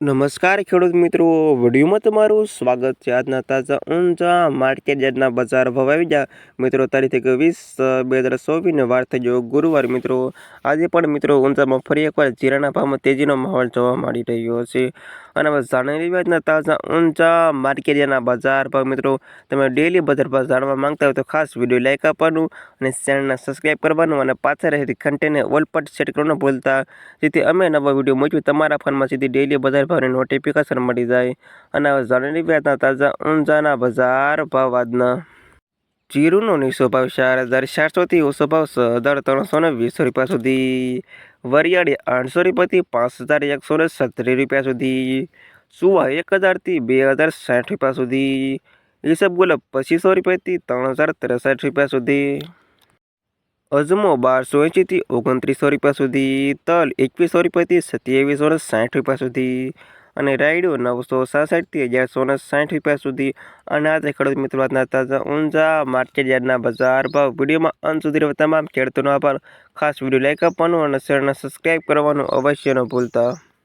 નમસ્કાર ખેડૂત મિત્રો, વિડીયોમાં તમારું સ્વાગત છે. આજના તાજા ઊંચા માર્કેટ યાર્ડના બજાર ભાવ આવી ગયા. મિત્રો, તારીખ વીસ બે હજાર ચોવીસને વાર થઈ ગયો ગુરુવાર. મિત્રો, આજે પણ મિત્રો ઊંચામાં ફરી એકવાર જીરાના ભાવમાં તેજીનો માહોલ જોવા મળી રહ્યો છે. અને હવે જાણવાની વ્યાજના તાજા ઊંચા માર્કેટ યાર્ડના બજાર ભાવ. મિત્રો, તમે ડેલી બજાર ભાવ જાણવા માંગતા હોય તો ખાસ વીડિયો લાઇક આપવાનું અને ચેનલને સબસ્ક્રાઈબ કરવાનું અને પાછળ રહેતી ઘંટેને ઓલ પર સેટ કરવાનું ભૂલતા. જેથી અમે નવા વીડિયો મૂક્યું તમારા ફોનમાં સીધી ડેલી બજાર ભાવની નોટિફિકેશન મળી જાય અને જાણવાની વ્યાજના તાજા ઊંઝાના બજાર ભાવ આજના જીરુનો નીચો ભાવ ચાર હજાર ચારસોથી ઓછો ભાવ છ હજાર ત્રણસો ને વીસ રૂપિયા સુધી. વરિયાળી આઠસો રૂપિયાથી પાંચ હજાર એકસો ને સત્તરી રૂપિયા સુધી. સુવા એક હજારથી બે હજાર સાઠ રૂપિયા સુધી. ઈસબગુલ પચીસો રૂપિયાથી ત્રણ હજાર ત્રેસઠ રૂપિયા સુધી. અજમો બારસો એંશીથી ઓગણત્રીસો રૂપિયા સુધી, તલ એકવીસો રૂપિયાથી સત્યાવીસો ને સાઠ રૂપિયા સુધી અને રાયડો નવસો સાસઠથી અગિયારસો ને સાઠ રૂપિયા સુધી. અને આજે ખેડૂત મિત્રો આજના તાજા ઊંઝા માર્કેટ યાર્ડના બજાર ભાવ વિડીયોમાં અંત સુધી તમામ ખેડૂતોનો આભાર. ખાસ વીડિયો લાઇક આપવાનું અને ચેનલને સબસ્ક્રાઈબ કરવાનું અવશ્ય ન ભૂલતા.